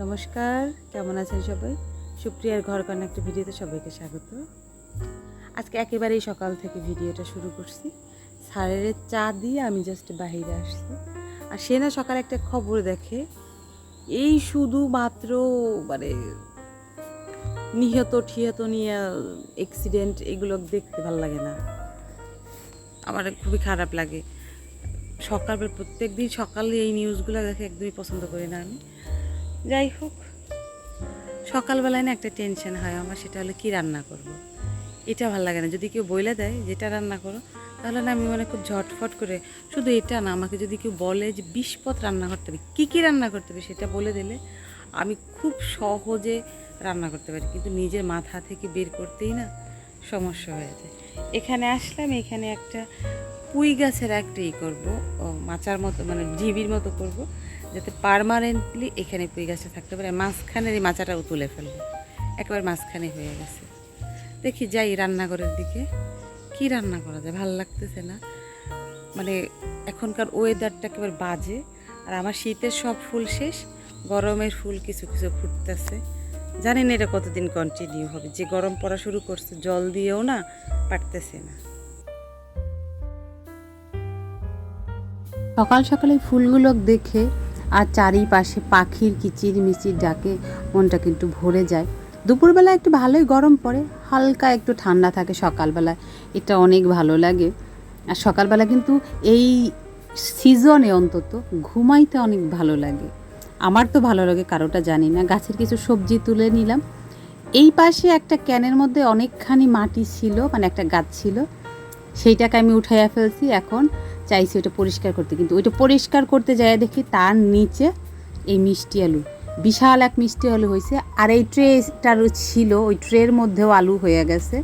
নমস্কার, কেমন আছেন সবাই? সুপ্রিয়ার ঘর কন্যা একটা ভিডিওতে সবাইকে স্বাগত। আজকে একেবারেই সকাল থেকে ভিডিওটা শুরু করছি। সারের চা দিয়ে আমি জাস্ট বাহিরে আসছি। আর সে না সকালে একটা খবর দেখে, এই শুধুমাত্র মানে নিহত, ঠিহত নিয়ে অ্যাক্সিডেন্ট এগুলো দেখতে ভালো লাগে না। আমার খুবই খারাপ লাগে। সকাল প্রত্যেক দিন সকালে এই নিউজগুলো দেখে একদমই পছন্দ করি না আমি। যাই হোক, সকালবেলায় না একটা টেনশন হয় আমার, সেটা হলো কি রান্না করব। এটা ভালো লাগে না। যদি কেউ বইলে দেয় যেটা রান্না করো, তাহলে না আমি মানে খুব ঝটফট করে শুধু এটা না, আমাকে যদি কেউ বলে যে বিশ পথ রান্না করতে হবে, কী কী রান্না করতে হবে সেটা বলে দিলে আমি খুব সহজে রান্না করতে পারি। কিন্তু নিজের মাথা থেকে বের করতেই না সমস্যা হয়ে যায়। এখানে আসলাম, এখানে একটা পুঁই গাছের একটা ই করব মাচার মতো মানে জিবির মতো করব। যাতে পারমানেন্টলি এখানে পুঁই গাছটা থাকতে পারে। মাঝখানের এই মাচাটাও তুলে ফেলব। একেবারে মাঝখানে হয়ে গেছে। দেখি যাই রান্নাঘরের দিকে। কি রান্না করা যায়? ভালো লাগতেছে না। মানে এখনকার ওয়েদারটা একেবারে বাজে। আর আমার শীতের সব ফুল শেষ। গরমের ফুল কিছু কিছু ফুটতেছে। জানি না এটা কতদিন কন্টিনিউ হবে। যে গরম পড়া শুরু করছে, জল দিয়েও না, পারতেছে না। সকাল সকালে ফুলগুলো দেখে আর চারিপাশে পাখির কিচির মিচির ডাকে মনটা কিন্তু ভরে যায়। দুপুরবেলা একটু ভালোই গরম পড়ে, হালকা একটু ঠান্ডা থাকে সকালবেলা এটা অনেক ভালো লাগে। আর সকালবেলা কিন্তু এই সিজনে অন্তত ঘুমাইতে অনেক ভালো লাগে। আমার তো ভালো লাগে কারোটা জানি না। গাছের কিছু সবজি তুলে নিলাম। এই পাশে একটা ক্যানের মধ্যে অনেকখানি মাটি ছিল মানে একটা গাছ ছিল, সেইটাকে আমি উঠাইয়া ফেলছি। এখন চাইছি ওটা পরিষ্কার করতে। কিন্তু ওইটা পরিষ্কার করতে যায় দেখি তার নিচে এই মিষ্টি আলু। বিশাল এক মিষ্টি আলু হয়েছে আর এই ট্রেটার ছিল, ওই ট্রের মধ্যেও আলু হয়ে গেছে।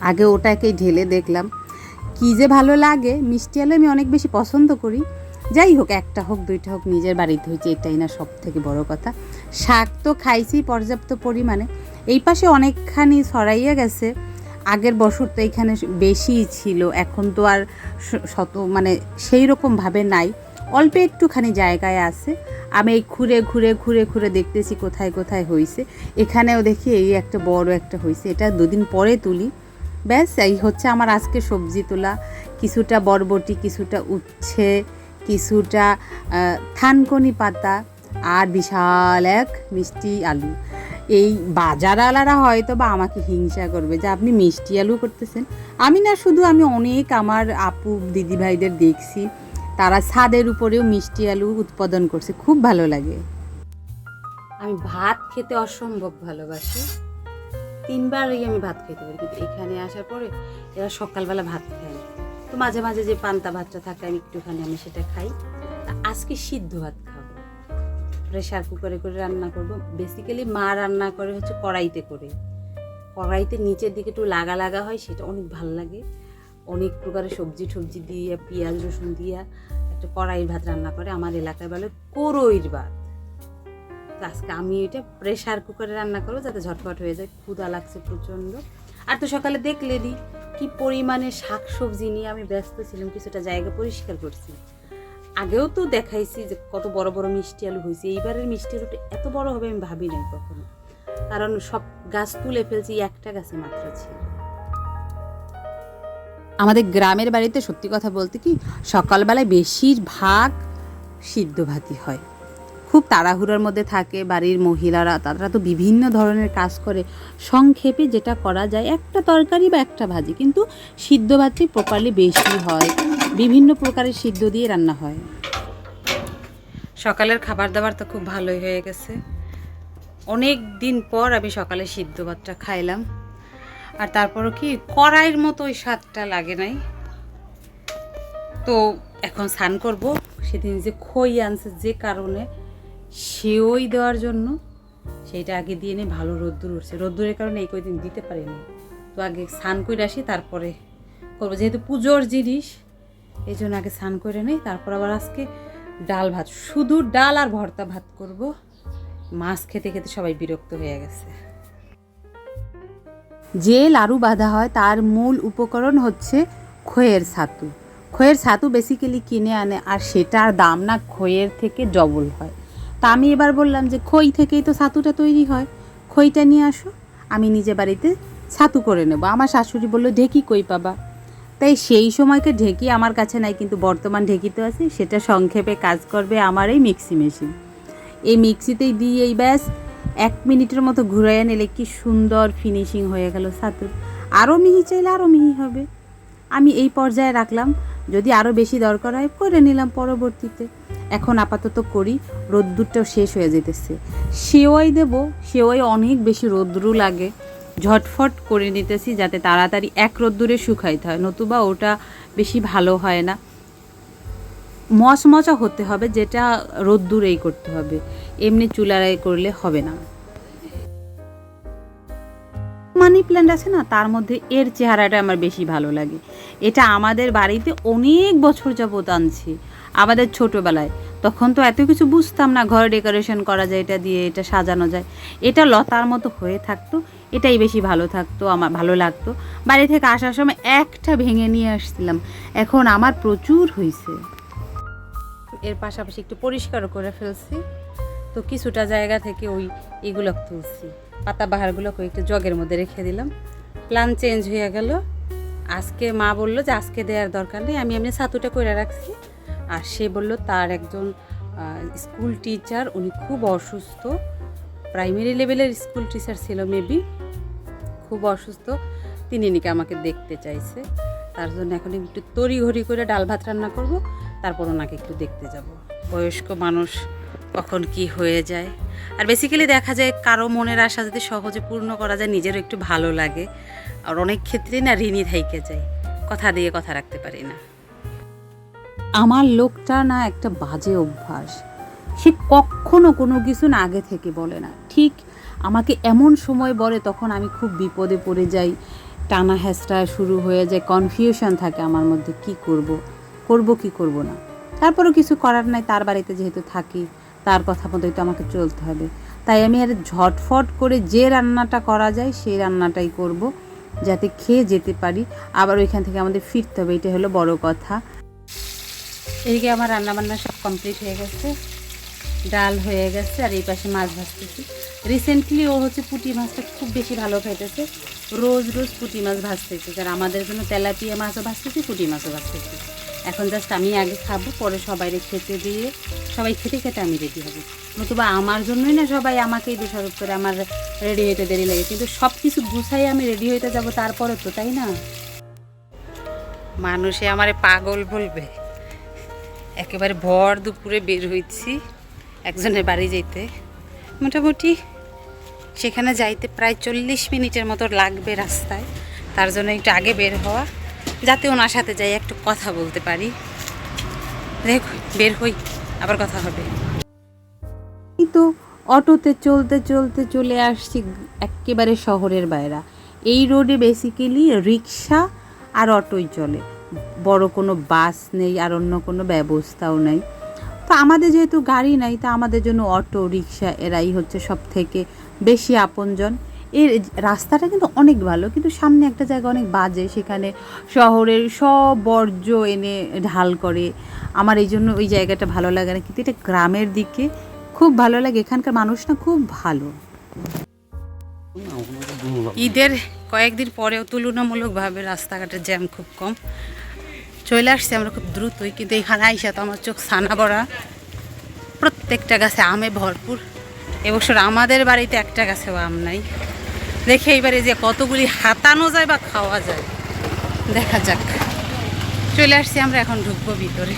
আগে ওটাকে ঢেলে দেখলাম। কী যে ভালো লাগে, মিষ্টি আলু আমি অনেক বেশি পছন্দ করি। যাই হোক, একটা হোক, দুইটা হোক, নিজের বাড়িতে হয়েছে এটাই না সব থেকে বড় কথা। শাক তো খাইছি পর্যাপ্ত পরিমাণে। এই পাশে অনেকখানি ছড়াইয়া গেছে। আগের বছর তো এখানে বেশিই ছিল, এখন তো আর শত মানে সেই রকমভাবে নাই। অল্প একটুখানি জায়গায় আছে। আমি এই ঘুরে ঘুরে ঘুরে ঘুরে দেখতেছি কোথায় কোথায় হয়েছে এখানেও দেখি এই একটা বড় একটা হয়েছে এটা দুদিন পরে তুলি। ব্যাস, এই হচ্ছে আমার আজকে সবজি তোলা। কিছুটা বরবটি, কিছুটা উচ্ছে, কিছুটা থানকনি পাতা আর বিশাল এক মিষ্টি আলু। এই বাজার আলারা হয়তো বা আমাকে হিংসা করবে যে আপনি মিষ্টি আলু করতেছেন। আমি না, শুধু আমি অনেক আমার আপু, দিদিভাইদের দেখছি, তারা ছাদের উপরেও মিষ্টি আলু উৎপাদন করছে, খুব ভালো লাগে। আমি ভাত খেতে অসম্ভব ভালোবাসি। তিনবার তিনবারই আমি ভাত খেতে পারি, কিন্তু এখানে আসার পরে এরা সকালবেলা ভাত খায় তো মাঝে মাঝে যে পান্তা ভাতটা থাকে, আমি একটুখানি আমি সেটা খাই। আজকে সিদ্ধ ভাত খাব প্রেশার কুকারে করে রান্না করব। বেসিক্যালি মা রান্না করে হচ্ছে কড়াইতে করে। কড়াইতে নিচের দিকে একটু লাগা লাগা হয়, সেটা অনেক ভালো লাগে। অনেক প্রকারের সবজি টবজি দিয়ে, পেঁয়াজ, রসুন দিয়ে একটা কড়াইয়ের ভাত রান্না করে। আমার এলাকায় বলে করইর ভাত। তো আজকে আমি এটা প্রেশার কুকারে রান্না করব যাতে ঝটপট হয়ে যায়। ক্ষুদা লাগছে প্রচণ্ড। আর তো সকালে দেখলেনি কি পরিমাণে শাক সবজি নিয়ে আমি ব্যস্ত ছিলাম, কিছুটা জায়গা পরিষ্কার করছি। আগেও তো দেখাইছি যে কত বড় বড় মিষ্টি আলু হয়েছে। এইবারের মিষ্টি আলুটা এত বড় হবে আমি ভাবি নাই কখনো। কারণ সব গাছ তুলে ফেলছি, একটা গাছে মাত্র ছিল। আমাদের গ্রামের বাড়িতে সত্যি কথা বলতে কি, সকালবেলায় বেশিরভাগ সিদ্ধ ভাতই হয়। খুব তাড়াহুড়োর মধ্যে থাকে, বাড়ির মহিলারা, তারা তো বিভিন্ন ধরনের কাজ করে। সংক্ষেপে যেটা করা যায়, একটা তরকারি বা একটা ভাজি, কিন্তু সিদ্ধ ভাতটি প্রপারলি বেশি হয়। বিভিন্ন প্রকারের সিদ্ধ দিয়ে রান্না হয়। সকালের খাবার দাবার তো খুব ভালোই হয়ে গেছে। অনেক দিন পর আমি সকালে সিদ্ধ ভাতটা খাইলাম। আর তারপরও কি, কড়াইয়ের মতো ওই স্বাদটা লাগে নাই। তো এখন স্নান করব, সেদিন যে খই আনছে যে কারণে সেওই দেওয়ার জন্য সেইটা আগে দিয়ে নিয়ে ভালো রোদ্দুর উঠছে। রোদ্দুরের কারণে এই কয়দিন দিতে পারিনি। তো আগে স্নান করে আসি, তারপরে করব। যেহেতু পুজোর জিনিস, এই জন্য আগে স্নান করে নেই। তারপর আবার আজকে ডাল ভাত। শুধু ডাল আর ভর্তা ভাত করব। মাছ খেতে খেতে সবাই বিরক্ত হয়ে গেছে। যে লাড়ু বাঁধা হয়, তার মূল উপকরণ হচ্ছে খয়ের ছাতু। খয়ের ছাতু বেসিক্যালি কিনে আনে, আর সেটার দাম না খয়ের থেকে ডবল হয়। তা আমি এবার বললাম যে খই থেকেই তো ছাতুটা তৈরি হয়। খইটা নিয়ে আসো, আমি নিজে বাড়িতে ছাতু করে নেব। আমার শাশুড়ি বলল, ঢেকি কই পাবা? তাই সেই সময়কে ঢেকি আমার কাছে নাই, কিন্তু বর্তমান ঢেকি তো আছে, সেটা সংক্ষেপে কাজ করবে আমার এই মিক্সি মেশিন। এই মিক্সিতেই দিয়ে এই ব্যাস, এক মিনিটের মতো ঘুরাইয়া নিলে কি সুন্দর ফিনিশিং হয়ে গেল ছাতুর। আরও মিহি চাইলে আরও মিহি হবে। আমি এই পর্যায়ে রাখলাম। যদি আরও বেশি দরকার হয় করে নিলাম পরবর্তীতে। এখন আপাতত করি, রোদ্দুরটাও শেষ হয়ে যেতেছে। সেওয়াই দেব, সেওয়াই অনেক বেশি রোদ্রু লাগে। ঝটফট করে নিতেছি যাতে তাড়াতাড়ি এক রোদ্দুরে শুকাইতে হয়, নতুবা ওটা বেশি ভালো হয় না। মচমচা হতে হবে, যেটা রোদ্দুরেই করতে হবে। এমনি চুলারাই করলে হবে না। মানি প্ল্যান্ট আছে না, তার মধ্যে এর চেহারাটা আমার বেশি ভালো লাগে। এটা আমাদের বাড়িতে অনেক বছর যাবত আনছি, আমাদের ছোটোবেলায়। তখন তো এত কিছু বুঝতাম না, ঘরে ডেকোরেশন করা যায়, এটা দিয়ে এটা সাজানো যায়। এটা লতার মতো হয়ে থাকতো, এটাই বেশি ভালো থাকতো, আমার ভালো লাগতো। বাড়ি থেকে আসার সময় একটা ভেঙে নিয়ে আসছিলাম, এখন আমার প্রচুর হয়েছে এর পাশাপাশি একটু পরিষ্কারও করে ফেলছি, তো কিছুটা জায়গা থেকে ওই এগুলো তুলছি। পাতা বাহারগুলোকে একটু জগের মধ্যে রেখে দিলাম। প্ল্যান চেঞ্জ হয়ে গেল। আজকে মা বলল যে আজকে দেওয়ার দরকার নেই, আমি এমনি ছাতুটা করে রাখছি। আর সে বলল তার একজন স্কুল টিচার, উনি খুব অসুস্থ। প্রাইমারি লেভেলের স্কুল টিচার ছিল মেবি। খুব অসুস্থ। তিনি নাকি আমাকে দেখতে চাইছে। তার জন্য এখন একটু তড়িঘড়ি করে ডাল ভাত রান্না করব। তারপর ওনাকে একটু দেখতে যাব। বয়স্ক মানুষ কখন কি হয়ে যায়। আর বেসিক্যালি দেখা যায় কারও মনের আশা যদি সহজে পূর্ণ করা যায়, নিজেরও একটু ভালো লাগে। আর অনেক ক্ষেত্রেই না ঋণী থাইকে যায়। কথা দিয়ে কথা রাখতে পারি না। আমার লোকটা না একটা বাজে অভ্যাস। সে কখনো কোনো কিছু না আগে থেকে বলে না। ঠিক আমাকে এমন সময় বলে তখন আমি খুব বিপদে পড়ে যাই। টানা হ্যাসটা শুরু হয়ে যায় কনফিউশন থাকে আমার মধ্যে, কি করব? করব কি করব না? তারপরেও কিছু করার নাই, তার বাড়িতে যেহেতু থাকি। তার কথা মতোই তো আমাকে চলতে হবে। তাই আমি আর ঝটফট করে যে রান্নাটা করা যায়, সেই রান্নাটাই করব, যাতে খেয়ে যেতে পারি। আবার ওইখান থেকে আমাদের ফিরতে হবে এটা হলো বড় কথা। এদিকে আমার রান্না বান্না সব কমপ্লিট হয়ে গেছে। ডাল হয়ে গেছে, আর এই পাশে মাছ ভাজতেছি। রিসেন্টলি ও হচ্ছে পুঁটি মাছটা খুব বেশি ভালো খাইতেছে। রোজ রোজ পুঁটি মাছ ভাজতেছে আর আমাদের জন্য তেলাপিয়া মাছও ভাজতেছি, পুঁটি মাছও ভাজতেছি। এখন জাস্ট আমি আগে খাব, পরে সবাইরে খেতে দিয়ে সবাই খেতে খেতে আমি রেডি হব। নতুবা আমার জন্যই না সবাই আমাকেই দোষারোপ করে, আমার রেডি হইতে দেরি লাগে। কিন্তু সব কিছু গুছাই আমি রেডি হইতে যাব তারপরে তো, তাই না? মানুষে আমার পাগল বলবে। একেবারে ভর দুপুরে বের হইছি একজনের বাড়ি যেতে মোটামুটি সেখানে যাইতে প্রায় চল্লিশ মিনিটের মতো লাগবে রাস্তায়। তার জন্য একটু আগে বের হওয়া। যাতে ওনার সাথে যাই, একটু কথা বলতে পারি। দেখ, বের হই, আবার কথা হবে। এই তো অটোতে চলতে চলতে চলে আসছি একেবারে শহরের বাইরা। এই রোডে বেসিক্যালি রিক্সা আর অটোই চলে। বড় কোনো বাস নেই আর অন্য কোনো ব্যবস্থাও নেই। তো আমাদের যেহেতু গাড়ি নাই, তা আমাদের জন্য অটো রিক্সা এরাই হচ্ছে সব থেকে বেশি আপনজন। এর রাস্তাটা কিন্তু অনেক ভালো, কিন্তু সামনে একটা জায়গা অনেক বাজে, সেখানে শহরের সব বর্জ্য এনে ঢাল করে। আমার এই জন্য ওই জায়গাটা ভালো লাগে না, কিন্তু এটা গ্রামের দিকে খুব ভালো লাগে, এখানকার মানুষ না খুব ভালো। ঈদের কয়েকদিন পরেও তুলনামূলকভাবে রাস্তাঘাটের জ্যাম খুব কম। চলে আসছে আমরা খুব দ্রুতই, কিন্তু এখানে আইসা তো আমার চোখ ছানা বড়া প্রত্যেকটা গাছে আমে ভরপুর। এবছর আমাদের বাড়িতে একটা গাছেও আম নাই। দেখে এইবারে যে কতগুলি হাতানো যায় বা খাওয়া যায়। দেখা যাক। চলে আসছি আমরা, এখন ঢুকবো ভিতরে।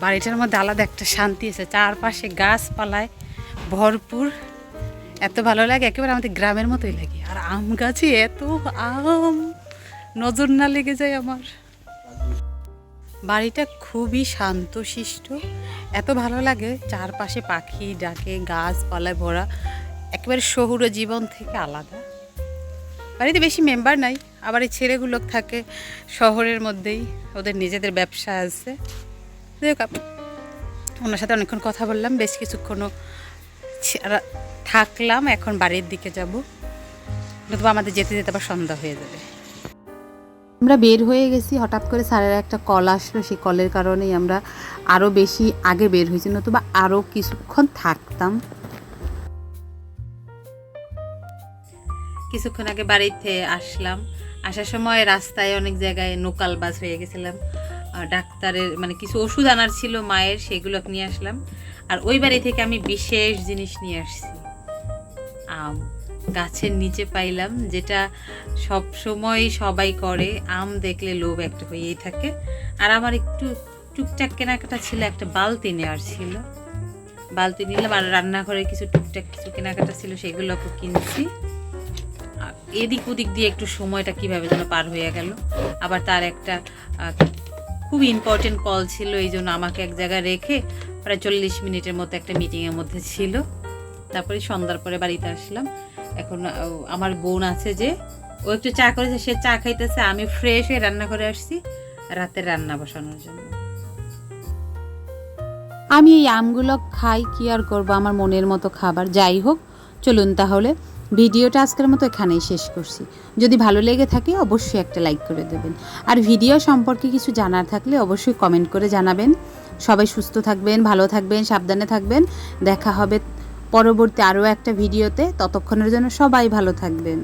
বাড়িটার মধ্যে আলাদা একটা শান্তি আছে। চারপাশে গাছপালায় ভরপুর। এত ভালো লাগে, একেবারে আমাদের গ্রামের মতোই লাগে। আর আম গাছে এত আম, নজর না লেগে যায় আমার। বাড়িটা খুবই শান্তশিষ্ট। এত ভালো লাগে, চারপাশে পাখি, ডাকে, গাছপালায় ভরা, একেবারে শহুরে জীবন থেকে আলাদা। বাড়িতে বেশি মেম্বার নাই, আবার এই ছেলেগুলো থাকে শহরের মধ্যেই, ওদের নিজেদের ব্যবসা আছে। আপ- ওনার সাথে অনেকক্ষণ কথা বললাম, বেশ কিছুক্ষণও থাকলাম, এখন বাড়ির দিকে যাব। নতুবা আমাদের যেতে যেতে আবার সন্ধ্যা হয়ে যাবে। আমরা বের হয়ে গেছি, হঠাৎ করে স্যারের একটা কল আসলো। সেই কলের কারণেই আমরা আরও বেশি আগে বের হয়েছি, নতুবা আরও কিছুক্ষণ থাকতাম। কিছুক্ষণ আগে বাড়িতে আসলাম। আসার সময় রাস্তায় অনেক জায়গায় নোকাল বাস হয়ে গেছিলাম। ডাক্তারের মানে কিছু ওষুধ আনার ছিল, মায়ের সেগুলো নিয়ে আসলাম। আর ওই বাড়ি থেকে আমি বিশেষ জিনিস নিয়ে আসছি। আম। গাছের নিচে পাইলাম, যেটা সব সময় সবাই করে, আম দেখলে লোভ একটা হয়েই থাকে। আর আমার একটু টুকটাক কেনাকাটা ছিল, একটা বালতি নেওয়ার ছিল। বালতি নিলাম আর রান্নাঘরে কিছু টুকটাক কিছু কেনাকাটা ছিল, সেগুলোকে কিনছি। এদিক ওদিক দিয়ে একটু সময়টা কীভাবে যেন পার হয়ে গেল। আবার তার একটা খুব ইম্পর্টেন্ট কল ছিল, এই জন্য আমাকে এক জায়গায় রেখে প্রায় চল্লিশ মিনিটের মতো একটা মিটিংয়ের মধ্যে ছিল। তারপরে সন্ধ্যার পরে বাড়িতে আসলাম। এখন আমার বোন আছে যে, ও একটু চা করেছে, সে চা খাইতেছে, আমি ফ্রেশ হয়ে রান্না করে আসছি, রাতে রান্না বসানোর জন্য। আমি এই আমগুলো খাই, কি আর করব আমার মনের মতো খাবার, যাই হোক, চলুন তাহলে, ভিডিওটা আজকের মতো এখানেই শেষ করছি। যদি ভালো লেগে থাকে, অবশ্যই একটা লাইক করে দেবেন। আর ভিডিও সম্পর্কে কিছু জানার থাকলে অবশ্যই কমেন্ট করে জানাবেন। সবাই সুস্থ থাকবেন, ভালো থাকবেন, সাবধানে থাকবেন। দেখা হবে পরবর্তী আরও একটা ভিডিওতে ততক্ষণের জন্য সবাই ভালো থাকবেন।